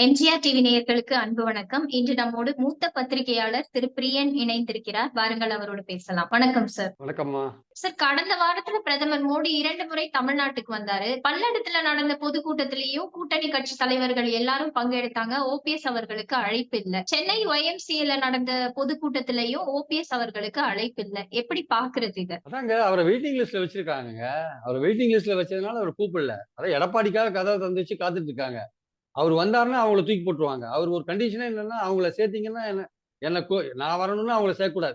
MGR TV நேயர்களுக்கு அன்பு வணக்கம். இன்று நம்மோடு மூத்த பத்திரிகையாளர் திரு பிரியன் இணைந்திருக்கிறார். வாருங்கள் அவரோடு பேசலாம். வணக்கம் சார் வணக்கம்மா. சார் கடந்த வாரத்துல பிரதமர் மோடி இரண்டு முறை தமிழ்நாட்டுக்கு வந்தாரு. பல்லடத்துல நடந்த பொதுக்கூட்டத்திலேயும் கூட்டணி கட்சி தலைவர்கள் எல்லாரும் பங்கெடுத்தாங்க. ஓபிஎஸ் அவர்களுக்கு அழைப்பு இல்ல. சென்னை ஒய்எம்சிஎல நடந்த பொதுக்கூட்டத்திலையும் ஓபிஎஸ் அவர்களுக்கு அழைப்பு இல்ல. எப்படி பாக்குறது இத? அதாங்க அவரை வெயிட்டிங் லிஸ்ட்ல வச்சிருக்காங்க அவரை வெயிட்டிங் லிஸ்ட்ல வச்சதுனால அவர் கூப்பிடல. அதான் எடப்பாடிக்காக கதவை தந்து வச்சு காத்துட்டு இருக்காங்க. அவர் வந்தாருன்னா அவங்கள தூக்கி போட்டுருவாங்க. அவர் ஒரு கண்டிஷனே என்னன்னா அவங்கள சேர்த்தீங்கன்னா என்ன என்ன நான் வரணும்னா அவங்கள சேர்க்கக்கூடாது.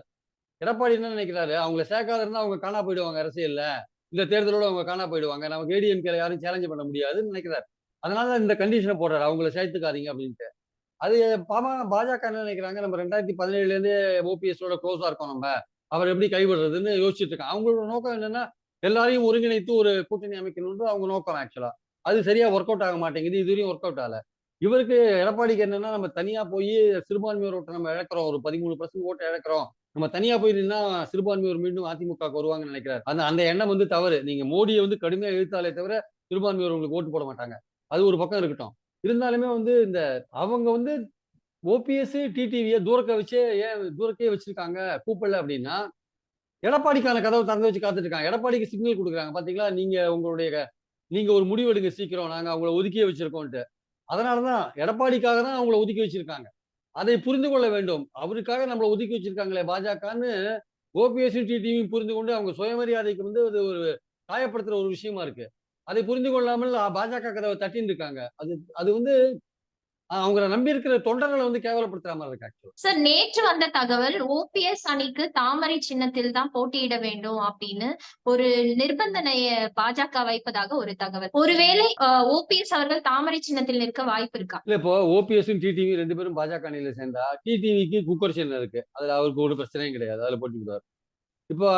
எடப்பாடி என்ன நினைக்கிறாரு? அவங்கள சேர்க்காத அவங்க காணா போயிடுவாங்க அரசியல்ல. இந்த தேர்தலோட அவங்க காணா போயிடுவாங்க. நமக்கு ஏடிஎம்கே யாரும் சேலஞ்ச் பண்ண முடியாதுன்னு நினைக்கிறாரு. அதனால இந்த கண்டிஷனை போடுறாரு. அவங்கள சேர்த்துக்காதீங்க அப்படின்ட்டு. அது பாமா பாஜக என்ன நினைக்கிறாங்க? நம்ம ரெண்டாயிரத்தி பதினேழுல ஓபிஎஸ்ஸோட ஓபிஎஸோட க்ளோஸா இருக்கோம் நம்ம. அவர் எப்படி கைவிடுறதுன்னு யோசிச்சுட்டு இருக்காங்க. அவங்களோட நோக்கம் என்னன்னா எல்லாரையும் ஒருங்கிணைத்து ஒரு கூட்டணி அமைக்கணும்னு அவங்க நோக்கம் ஆக்சுவலா அது சரியா ஒர்க் அவுட் ஆக மாட்டேங்குது இது வரையும் ஒர்க் அவுட் ஆகல. இவருக்கு எடப்பாடிக்கு என்னன்னா நம்ம தனியா போய் சிறுபான்மையோர் ஓட்டை நம்ம இழக்கிறோம். ஒரு பதிமூணு பர்சன்ட் ஓட்டை இழக்கிறோம். நம்ம தனியா போய் நின்னா சிறுபான்மையோர் மீண்டும் அதிமுக வருவாங்கன்னு நினைக்கிறார். அந்த அந்த எண்ணம் வந்து தவறு. நீங்க மோடியை வந்து கடுமையா இழுத்தாலே தவிர சிறுபான்மையோர் உங்களுக்கு ஓட்டு போட மாட்டாங்க. அது ஒரு பக்கம் இருக்கட்டும். இருந்தாலுமே வந்து இந்த அவங்க வந்து ஓபிஎஸ் டிடிவியை தூரக்க வச்சே ஏன் தூரக்கே வச்சிருக்காங்க கூப்பிடல அப்படின்னா எடப்பாடிக்கான கதவை திறந்து வச்சு காத்துட்டு இருக்காங்க. எடப்பாடிக்கு சிக்னல் கொடுக்குறாங்க. பாத்தீங்களா? நீங்க உங்களுடைய நீங்க ஒரு முடிவு எடுங்க சீக்கிரம். நாங்க அவங்கள ஒதுக்கியே வச்சிருக்கோம்ட்டு அதனாலதான் எடப்பாடிக்காக தான் அவங்கள ஒதுக்கி வச்சிருக்காங்க. அதை புரிந்து கொள்ள வேண்டும். அவருக்காக நம்மளை ஒதுக்கி வச்சிருக்காங்களே பாஜகன்னு ஓபிஎஸ் டிடிவியும் புரிந்து கொண்டு அவங்க சுயமரியாதைக்கு வந்து அது ஒரு காயப்படுத்துற ஒரு விஷயமா இருக்கு. அதை புரிந்து கொள்ளாமல் பாஜக கதவை தட்டின்னு இருக்காங்க. அது அது வந்து அவங்கள நம்பி இருக்கிற தொண்டர்களை வந்து கேவலப்படுத்துற மாதிரி இருக்கு. சார் நேற்று வந்த தகவல் ஓபிஎஸ் அணிக்கு தாமரை சின்னத்தில் தான் போட்டியிட வேண்டும் அப்படின்னு ஒரு நிர்பந்தனைய பாஜக வைப்பதாக ஒரு தகவல். ஒருவேளை ஓபிஎஸ் அவர்கள் தாமரை சின்னத்தில் நிற்க வாய்ப்பு இருக்கா? இல்ல இப்போ ஓபிஎஸும் டிடிவி ரெண்டு பேரும் பாஜக அணியில சேர்ந்தா டிடிவிக்கு குக்கர் சின்னம் இருக்கு. அதுல அவருக்கு ஒரு பிரச்சனையும் கிடையாது. அதுல போட்டிக்கிடுவார் இப்போ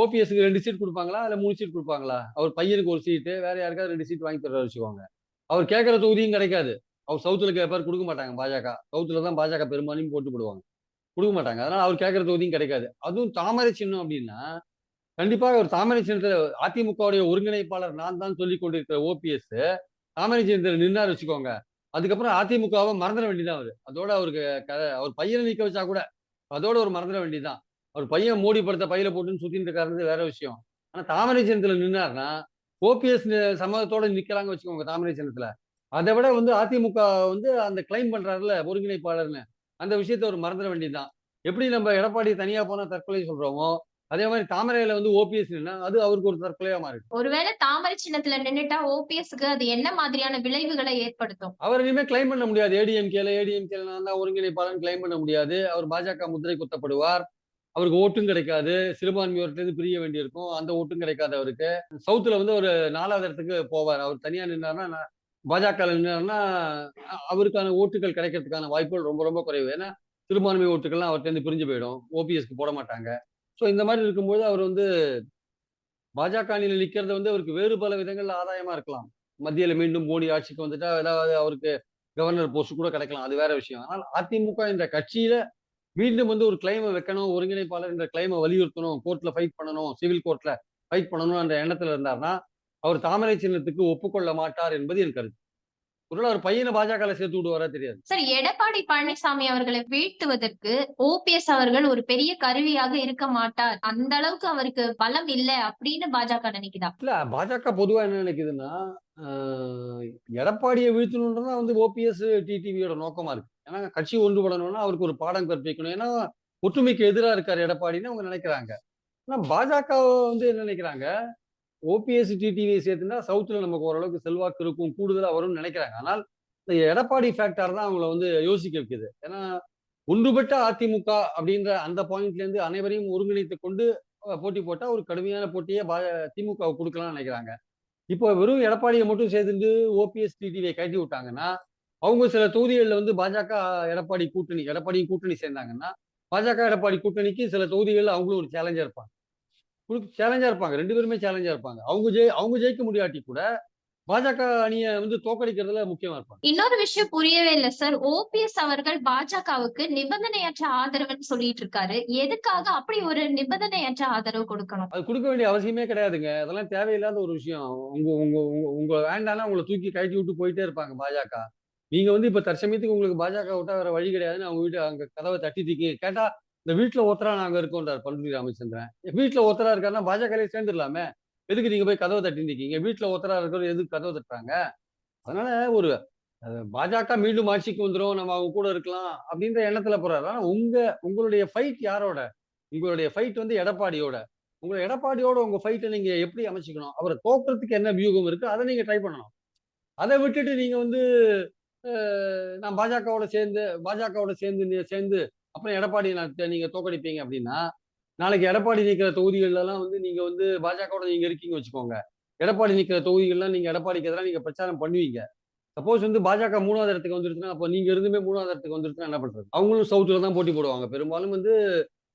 ஓபிஎஸ்க்கு ரெண்டு சீட் கொடுப்பாங்களா? இல்ல மூணு சீட் கொடுப்பாங்களா? அவர் பையனுக்கு ஒரு சீட்டு வேற யாருக்காவது ரெண்டு சீட் வாங்கி தர வச்சுக்கோங்க. அவர் கேட்கற தொகுதியும் கிடைக்காது. அவர் சவுத்துல கேட்பார் கொடுக்க மாட்டாங்க பாஜக. சவுத்துல தான் பாஜக பெரும்பாலும் போட்டு போடுவாங்க. கொடுக்க மாட்டாங்க. அதனால அவர் கேட்குற தொகுதியும் கிடைக்காது. அதுவும் தாமரை சின்னம் அப்படின்னா கண்டிப்பாக ஒரு தாமரை சின்னத்தில் அதிமுகவுடைய ஒருங்கிணைப்பாளர் நான் தான் சொல்லி கொண்டிருக்கிற ஓபிஎஸ் தாமரை சின்னத்தில் நின்னார் வச்சுக்கோங்க. அதுக்கப்புறம் அதிமுகவை மறந்துட வேண்டியதான் அவர். அதோட அவருக்கு கதை அவர் பையனை நிற்க வச்சா கூட அதோட ஒரு மறந்துட வேண்டியதான் அவர் பையன் மோடி படுத்த பையில போட்டுன்னு சுற்றிட்டு இருக்காருன்றது வேற விஷயம். ஆனா தாமரை சின்னத்துல நின்னார்னா ஓபிஎஸ் சம்மதத்தோட நிக்கிறாங்க வச்சுக்கோங்க தாமரை சின்னத்துல. அதை விட வந்து அதிமுக வந்து அந்த கிளைம் பண்றாருல ஒருங்கிணைப்பாளர்னு. அந்த விஷயத்த அவர் மறந்துட வேண்டியதுதான். எப்படி நம்ம எடப்பாடி தனியா போனா தற்கொலை சொல்றோமோ அதே மாதிரி தாமரையில வந்து ஓபிஎஸ் அது அவருக்கு ஒரு தற்கொலையா மாறிடும். ஒருவேளை தாமரை சின்னத்துல நின்னுட்டா ஓபிஎஸ்க்கு அது என்ன மாதிரியான விளைவுகளை ஏற்படுத்தும்? அவர் இனிமே கிளைம் பண்ண முடியாது. ஏடிஎம்கேல ஏடிஎம்கேல நான் தான் ஒருங்கிணைப்பாளன் கிளைம் பண்ண முடியாது. அவர் பாஜக முத்திரை குத்தப்படுவார். அவருக்கு ஓட்டும் கிடைக்காது. சிறுபான்மையோர்கிட்ட பிரிய வேண்டியிருக்கும். அந்த ஓட்டும் கிடைக்காது அவருக்கு. சவுத்துல வந்து ஒரு நாலாவது இடத்துக்கு போவார். அவர் தனியா நின்னார்னா பாஜக அவருக்கான ஓட்டுகள் கிடைக்கிறதுக்கான வாய்ப்புகள் ரொம்ப ரொம்ப குறைவு. ஏன்னா சிறுபான்மை ஓட்டுகள்லாம் அவர்கிட்ட பிரிஞ்சு போயிடும். ஓபிஎஸ்க்கு போட மாட்டாங்க. ஸோ இந்த மாதிரி இருக்கும்போது அவர் வந்து பாஜக அணியில் நிற்கிறது வந்து அவருக்கு வேறு பல விதங்கள்ல ஆதாயமா இருக்கலாம். மத்தியில் மீண்டும் மோடி ஆட்சிக்கு வந்துட்டா ஏதாவது அவருக்கு கவர்னர் போஸ்ட் கூட கிடைக்கலாம். அது வேற விஷயம். ஆனால் அதிமுக என்ற கட்சியில மீண்டும் வந்து ஒரு கிளைமை வைக்கணும் ஒருங்கிணைப்பாளர் என்ற கிளைமை வலியுறுத்தணும் கோர்ட்ல ஃபைட் பண்ணணும் சிவில் கோர்ட்ல ஃபைட் பண்ணணும் என்ற எண்ணத்துல இருந்தாருன்னா அவர் தாமரை சின்னத்துக்கு ஒப்புக்கொள்ள மாட்டார் என்பது என் கருத்து. ஒருவேளை அவர் பையனை பாஜக சேர்த்து விடுவாரா தெரியாது. சார் எடப்பாடி பழனிசாமி அவர்களை வீழ்த்துவதற்கு ஓபிஎஸ் அவர்கள் ஒரு பெரிய கருவியாக இருக்க மாட்டார். அந்த அளவுக்கு அவருக்கு பலம் இல்ல அப்படின்னு பாஜக நினைக்குதா? இல்ல பாஜக பொதுவா என்ன நினைக்குதுன்னா எடப்பாடியை வீழ்த்தணுன்றதான் வந்து ஓபிஎஸ் டிடிவியோட நோக்கமா இருக்கு. ஏன்னா கட்சி ஒன்றுபடணும்னா அவருக்கு ஒரு பாடம் கற்பிக்கணும். ஏன்னா ஒற்றுமைக்கு எதிரா இருக்காரு எடப்பாடின்னு அவங்க நினைக்கிறாங்க. ஆனா பாஜக வந்து என்ன நினைக்கிறாங்க? ஓபிஎஸ் டிடிவியை சேர்த்துனா சவுத்துல நமக்கு ஓரளவுக்கு செல்வாக்கு இருக்கும் கூடுதலாக வரும்னு நினைக்கிறாங்க. ஆனால் இந்த எடப்பாடி ஃபேக்டர் தான் அவங்கள வந்து யோசிக்க வைக்குது. ஏன்னா ஒன்றுபட்ட அதிமுக அப்படின்ற அந்த பாயிண்ட்ல இருந்து அனைவரையும் ஒருங்கிணைத்து கொண்டு போட்டி போட்டால் ஒரு கடுமையான போட்டியை பா திமுக கொடுக்கலாம்னு நினைக்கிறாங்க. இப்போ வெறும் எடப்பாடியை மட்டும் சேர்த்துட்டு ஓபிஎஸ் டிடிவியை கட்டி விட்டாங்கன்னா அவங்க சில தொகுதிகளில் வந்து பாஜக எடப்பாடி கூட்டணி எடப்பாடியும் கூட்டணி சேர்ந்தாங்கன்னா பாஜக எடப்பாடி கூட்டணிக்கு சில தொகுதிகளில் அவங்களும் ஒரு சேலஞ்சாக இருப்பாங்க. சேலஞ்சா இருப்பாங்க. ரெண்டு பேருமே சேலஞ்சா இருப்பாங்க. அவங்க ஜெய் அவங்க ஜெயிக்க முடியாட்டி கூட பாஜக அணியை வந்து தோக்கடிக்கிறதுல முக்கியமா இருப்பாங்க. இன்னொரு விஷயம் புரியவே இல்ல சார் ஓபிஎஸ் அவர்கள் பாஜகவுக்கு நிபந்தனையற்ற ஆதரவுன்னு சொல்லிட்டு இருக்காரு. எதுக்காக அப்படி ஒரு நிபந்தனையற்ற ஆதரவு கொடுக்கணும்? அது கொடுக்க வேண்டிய அவசியமே கிடையாதுங்க. அதெல்லாம் தேவையில்லாத ஒரு விஷயம். உங்க உங்க உங்க உங்க வேண்டாம்னா உங்களை தூக்கி கழட்டி விட்டு போயிட்டே இருப்பாங்க பாஜக. நீங்க வந்து இப்ப தற்சமயத்துக்கு உங்களுக்கு பாஜக விட்டா வேற வழி கிடையாதுன்னு அவங்க வீட்டு அங்க கதவை தட்டி தூக்கி கேட்டா இந்த வீட்டில் ஒத்தரா நாங்கள் இருக்கோன்றார் பண்ருட்டி ராமச்சந்திரன் வீட்டில் ஒத்தரா இருக்காருன்னா பாஜகவே சேர்ந்துடலாமே. எதுக்கு நீங்க போய் கதவை தட்டி நிற்கீங்க வீட்டில் ஒத்தரா இருக்கிற எதுக்கு கதவை தட்டுறாங்க? அதனால ஒரு பாஜக மீண்டும் ஆட்சிக்கு வந்துடும் நம்ம அவங்க கூட இருக்கலாம் அப்படின்ற எண்ணத்துல போறாரு. ஆனா உங்க உங்களுடைய ஃபைட் யாரோட? உங்களுடைய ஃபைட் வந்து எடப்பாடியோட. உங்களை எடப்பாடியோட உங்க ஃபைட்டை நீங்க எப்படி அமைச்சிக்கணும்? அவரை தோக்கிறதுக்கு என்ன வியூகம் இருக்கு? அதை நீங்க ட்ரை பண்ணணும். அதை விட்டுட்டு நீங்க வந்து நான் பாஜகவோட சேர்ந்து பாஜகவோட சேர்ந்து சேர்ந்து அப்புறம் எடப்பாடி நான் நீங்க தோக்கடிப்பீங்க அப்படின்னா நாளைக்கு எடப்பாடி நிற்கிற தொகுதிகள்ல எல்லாம் வந்து நீங்க வந்து பாஜகவோட நீங்க இருக்கீங்க வச்சுக்கோங்க. எடப்பாடி நிற்கிற தொகுதிகள்லாம் நீங்க எடப்பாடிக்கு எதிராக நீங்க பிரச்சாரம் பண்ணுவீங்க. சப்போஸ் வந்து பாஜக மூணாவது இடத்துக்கு வந்துருச்சுன்னா அப்போ நீங்க இருந்துமே மூணாவது இடத்துக்கு வந்துருச்சுன்னா என்ன பண்றது? அவங்களும் சவுத்துல தான் போட்டி போடுவாங்க. பெரும்பாலும் வந்து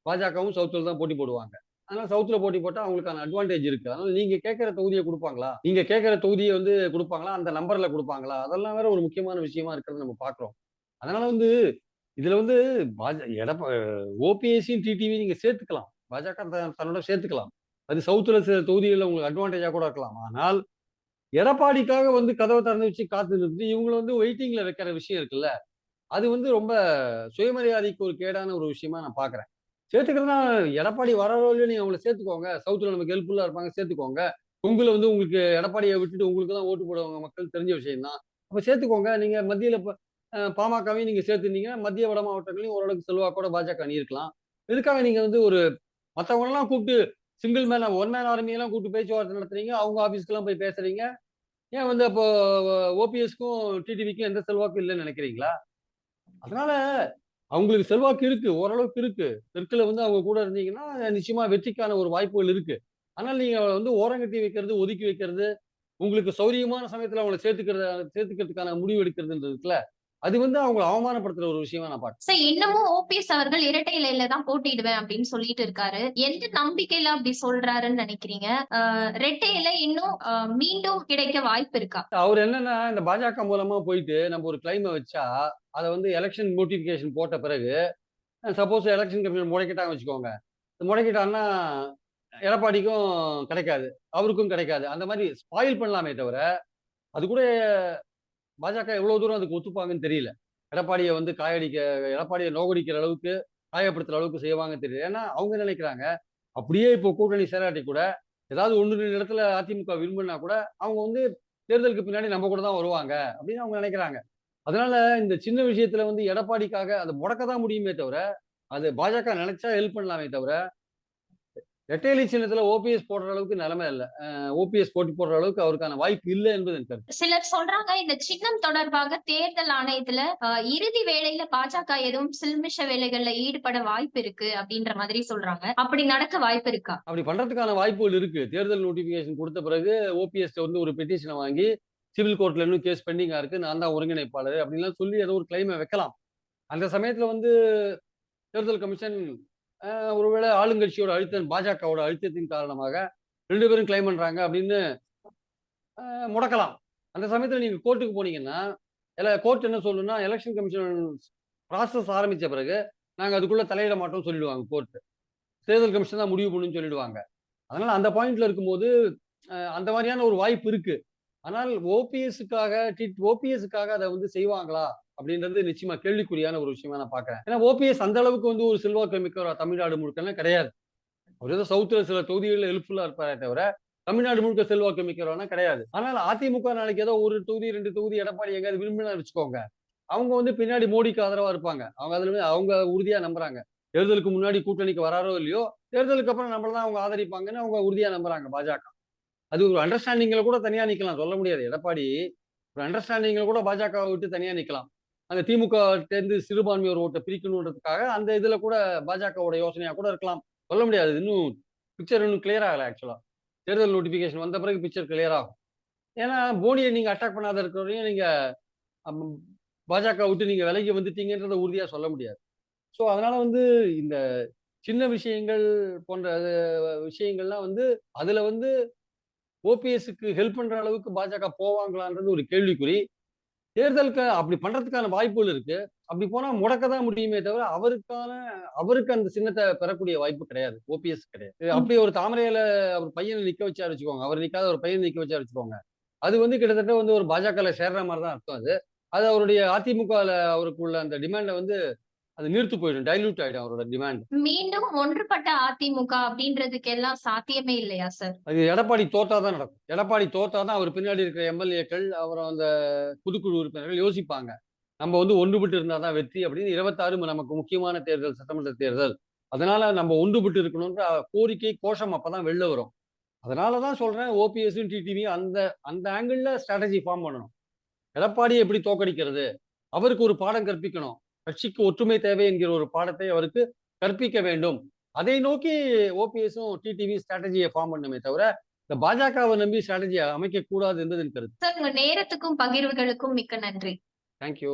பாஜகவும் சவுத்துல தான் போட்டி போடுவாங்க. அதனால சவுத்துல போட்டி போட்டா அவங்களுக்கான அட்வான்டேஜ் இருக்கு. அதனால நீங்க கேட்கிற தொகுதியை கொடுப்பாங்களா? நீங்க கேட்கிற தொகுதியை வந்து கொடுப்பாங்களா? அந்த நம்பர்ல கொடுப்பாங்களா? அதெல்லாம் வேற ஒரு முக்கியமான விஷயமா இருக்கிறது நம்ம பாக்குறோம் அதனால வந்து இதுல வந்து பாஜ எடப்பா ஓபிஎஸ்சியும் டிடிவி நீங்க சேர்த்துக்கலாம். பாஜக தன்னோட சேர்த்துக்கலாம். அது சவுத்துல சில தொகுதிகளில் உங்களுக்கு அட்வான்டேஜா கூட இருக்கலாம். ஆனால் எடப்பாடிக்காக வந்து கதவை திறந்து வச்சு காத்து நிறுத்தி இவங்களை வந்து வெயிட்டிங்ல வைக்கிற விஷயம் இருக்குல்ல அது வந்து ரொம்ப சுயமரியாதைக்கு ஒரு கேடான ஒரு விஷயமா நான் பாக்குறேன். சேர்த்துக்கிறதுனா எடப்பாடி வரவழையில நீங்க அவங்கள சேர்த்துக்கோங்க. சவுத்துல நமக்கு ஹெல்ப்ஃபுல்லா இருப்பாங்க சேர்த்துக்கோங்க. உங்களை வந்து உங்களுக்கு எடப்பாடியை விட்டுட்டு உங்களுக்கு தான் ஓட்டு போடுவாங்க மக்கள் தெரிஞ்ச விஷயம் தான் அப்ப சேர்த்துக்கோங்க. நீங்க மத்தியில பாமகவையும் நீங்க சேர்த்துருந்தீங்கன்னா மத்திய வட மாவட்டங்களையும் ஓரளவுக்கு செல்வாக்கோட பாஜக அணி இருக்கலாம் இதுக்காக நீங்க வந்து ஒரு மற்றவங்களெல்லாம் கூப்பிட்டு சிங்கிள் மேன் ஒன் மேன் ஆர்மியெல்லாம் கூப்பிட்டு பேச்சுவார்த்தை நடத்துறீங்க அவங்க ஆஃபீஸ்க்கெல்லாம் போய் பேசுறீங்க. ஏன் வந்து அப்போ ஓபிஎஸ்க்கும் டிடிவிக்கும் எந்த செல்வாக்கும் இல்லைன்னு நினைக்கிறீங்களா? அதனால அவங்களுக்கு செல்வாக்கு இருக்கு ஓரளவுக்கு இருக்கு. தெற்குல வந்து அவங்க கூட இருந்தீங்கன்னா நிச்சயமா வெற்றிக்கான ஒரு வாய்ப்புகள் இருக்கு. ஆனால் நீங்க வந்து ஓரங்கட்டி வைக்கிறது ஒதுக்கி வைக்கிறது உங்களுக்கு சௌரியமான சமயத்துல அவங்களை சேர்த்துக்கிறது சேர்த்துக்கிறதுக்கான முடிவு எடுக்கிறதுன்றதுல அது வந்து அவங்களை அவமானப்படுத்துற ஒரு விஷயமா நான் பார்க்கிறேன். சார் இன்னமும் ஓபிஎஸ் அவர்கள் இரட்டை இலையில தான் போட்டியிடுவேன் அப்படின்னு சொல்லிட்டு இருக்காரு. எந்த நம்பிக்கையில அப்படி சொல்றாருன்னு நினைக்கிறீங்க? இரட்டை இலை இன்னும் மீண்டும் கிடைக்க வாய்ப்பு இருக்கா? அவர் என்னன்னா இந்த பாஜக மூலமா போயிட்டு நம்ம ஒரு கிளைமை வச்சா அதை வந்து எலெக்ஷன் நோட்டிபிகேஷன் போட்ட பிறகு சப்போஸ் எலெக்ஷன் கமிஷன் முடக்கிட்டாங்க வச்சுக்கோங்க. முடக்கிட்டான்னா எடப்பாடிக்கும் கிடைக்காது அவருக்கும் கிடைக்காது. அந்த மாதிரி ஸ்பாயில் பண்ணலாமே தவிர அது கூட பாஜக எவ்வளவு தூரம் அதுக்கு ஒத்துப்பாங்கன்னு தெரியல. எடப்பாடியை வந்து காயடிக்க எடப்பாடியை நோகடிக்கிற அளவுக்கு காயப்படுத்துற அளவுக்கு செய்வாங்க தெரியல. ஏன்னா அவங்க நினைக்கிறாங்க அப்படியே இப்போ கூட்டணி சேராட்டி கூட ஏதாவது ஒன்று ரெண்டு இடத்துல அதிமுக விரும்பினா கூட அவங்க வந்து தேர்தலுக்கு பின்னாடி நம்ம கூட தான் வருவாங்க அப்படின்னு அவங்க நினைக்கிறாங்க. அதனால இந்த சின்ன விஷயத்துல வந்து எடப்பாடிக்காக அதை முடக்க தான் முடியுமே தவிர அது பாஜக நினைச்சா ஹெல்ப் பண்ணலாமே தவிர ரெட்டையிலை சின்னத்துல ஓபிஎஸ் போடுற அளவுக்கு நிலைமை இல்லை. ஓபிஎஸ் போட்டி போடுற அளவுக்கு அவருக்கான வாய்ப்பு இல்லை என்பது எனக்கு கருத்து சிலர் சொல்றாங்க இந்த சின்னம் தொடர்பாக தேர்தல் ஆணையத்துல இறுதி வேளையில பாஜக எதுவும் சில்மிஷ வேலைகள்ல ஈடுபட வாய்ப்பு இருக்கு அப்படின்ற மாதிரி சொல்றாங்க. அப்படி நடக்க வாய்ப்பு இருக்கா? அப்படி பண்றதுக்கான வாய்ப்புகள் இருக்கு. தேர்தல் நோட்டிபிகேஷன் கொடுத்த பிறகு ஓபிஎஸ் வந்து ஒரு பெட்டிஷனை வாங்கி சிவில் கோர்ட்ல இன்னும் கேஸ் பெண்டிங்கா இருக்கு. நான் தான் ஒருங்கிணைப்பாளர் அப்படின்லாம் சொல்லி ஏதோ ஒரு கிளைமை வைக்கலாம். அந்த சமயத்துல வந்து தேர்தல் கமிஷன் ஒருவேளை ஆளுங்கட்சியோட அழுத்தம் பாஜகவோட அழுத்தத்தின் காரணமாக ரெண்டு பேரும் கிளைம் பண்றாங்க அப்படின்னு முடக்கலாம். அந்த சமயத்தில் நீங்க கோர்ட்டுக்கு போனீங்கன்னா கோர்ட் என்ன சொல்லுன்னா எலெக்ஷன் கமிஷன் ப்ராசஸ் ஆரம்பிச்ச பிறகு நாங்கள் அதுக்குள்ள தலையிட மாட்டோம் சொல்லிடுவாங்க கோர்ட்டு தேர்தல் கமிஷன் தான் முடிவு பண்ணுன்னு சொல்லிடுவாங்க. அதனால அந்த பாயிண்ட்ல இருக்கும்போது அந்த மாதிரியான ஒரு வாய்ப்பு இருக்கு. ஆனால் ஓபிஎஸ்க்காக ஓபிஎஸ்க்காக அதை வந்து செய்வாங்களா? அப்படின்றது நிச்சயமா கேள்விக்குறியான ஒரு விஷயமா நான் பாக்குறேன் ஏன்னா ஓபிஎஸ் அந்த அளவுக்கு வந்து ஒரு செல்வாக்கு மிக்க தமிழ்நாடு முழுக்கெல்லாம் கிடையாது. அவர் ஏதோ சவுத்துல சில தொகுதிகளில் ஹெல்ப்ஃபுல்லா இருப்பாரே தவிர தமிழ்நாடு முழுக்க செல்வாக்கு மிக்கிறவனா கிடையாது. ஆனால் அதிமுக நாளைக்கு ஏதோ ஒரு தொகுதி ரெண்டு தொகுதி எடப்பாடி எங்கேயாவது விரும்பினா வச்சுக்கோங்க அவங்க வந்து பின்னாடி மோடிக்கு ஆதரவா இருப்பாங்க. அவங்க அதுல அவங்க உறுதியா நம்புறாங்க. தேர்தலுக்கு முன்னாடி கூட்டணிக்கு வராரோ இல்லையோ தேர்தலுக்கு அப்புறம் நம்மள தான் அவங்க ஆதரிப்பாங்கன்னு அவங்க உறுதியா நம்புறாங்க பாஜக. அது ஒரு அண்டர்ஸ்டாண்டிங்ல கூட தனியா நிக்கலாம் சொல்ல முடியாது. எடப்பாடி ஒரு அண்டர்ஸ்டாண்டிங்ல கூட பாஜக விட்டு தனியா நிக்கலாம். அந்த திமுக சேர்ந்து சிறுபான்மையோர் ஓட்டை பிரிக்கணுன்றதுக்காக அந்த இதுல கூட பாஜகவோட யோசனையா கூட இருக்கலாம். சொல்ல முடியாது. இன்னும் பிக்சர் இன்னும் கிளியர் ஆகல ஆக்சுவலா தேர்தல் நோட்டிபிகேஷன் வந்த பிறகு பிக்சர் கிளியர் ஆகும். ஏன்னா போனியை நீங்க அட்டாக் பண்ணாத இருக்கிறவரையும் நீங்க பாஜக விட்டு நீங்க விலகி வந்துட்டீங்கன்றத உறுதியா சொல்ல முடியாது. ஸோ அதனால வந்து இந்த சின்ன விஷயங்கள் போன்ற விஷயங்கள்லாம் வந்து அதுல வந்து ஓபிஎஸ்க்கு ஹெல்ப் பண்ற அளவுக்கு பாஜக போவாங்களான்றது ஒரு கேள்விக்குறி. தேர்தலுக்கு அப்படி பண்றதுக்கான வாய்ப்புகள் இருக்கு. அப்படி போனா முடக்க தான் முடியுமே தவிர அவருக்கான அவருக்கு அந்த சின்னத்தை பெறக்கூடிய வாய்ப்பு கிடையாது. ஓபிஎஸ் கிடையாது. அப்படி ஒரு தாமரையில அவர் பையனை நிக்க வச்சா வச்சுக்கோங்க. அவர் நிக்காத ஒரு பையன் நிக்க வச்சா வச்சுக்கோங்க. அது வந்து கிட்டத்தட்ட வந்து ஒரு பாஜகல சேர்ற மாதிரி தான் அர்த்தம் அது. அது அவருடைய அதிமுகல அவருக்குள்ள அந்த டிமாண்ட வந்து அது நீர்த்து போயிடும் டைல்யூட் ஆயிடும் அவரோட டிமாண்ட் மீண்டும் ஒன்றுபட்ட அதிமுக அப்படின்றதுக்கு எல்லாம் சாத்தியமே இல்லையா சார்? அது எடப்பாடி தோத்தா தான் நடக்கும். எடப்பாடி தோத்தா தான் அவர் பின்னாடி இருக்கிற எம்எல்ஏக்கள் அப்புறம் அந்த புதுக்குழு உறுப்பினர்கள் யோசிப்பாங்க. நம்ம வந்து ஒன்றுபட்டு இருந்தால் தான் வெற்றி அப்படின்னு. இருபத்தாறு நமக்கு முக்கியமான தேர்தல் சட்டமன்ற தேர்தல். அதனால நம்ம ஒன்றுபட்டு இருக்கணுன்ற கோரிக்கை கோஷம் அப்பதான் வெளில வரும். அதனால தான் சொல்றேன் ஓபிஎஸும் டிடிவி அந்த அந்த ஆங்கிள் ஸ்ட்ராட்டஜி ஃபார்ம் பண்ணணும். எடப்பாடியை எப்படி தோக்கடிக்கிறது அவருக்கு ஒரு பாடம் கற்பிக்கணும். கட்சிக்கு ஒற்றுமை தேவை என்கிற ஒரு பாடத்தை அவருக்கு கற்பிக்க வேண்டும். அதை நோக்கி ஓபிஎஸும் டிடிவி ஸ்ட்ராட்டஜியை ஃபார்ம் பண்ணுமே தவிர இந்த பாஜகவை நம்பி ஸ்ட்ராட்டஜியை அமைக்க கூடாது என்பது என் கருத்து நேரத்துக்கும் பகிர்வுகளுக்கும் மிக்க நன்றி. தேங்க்யூ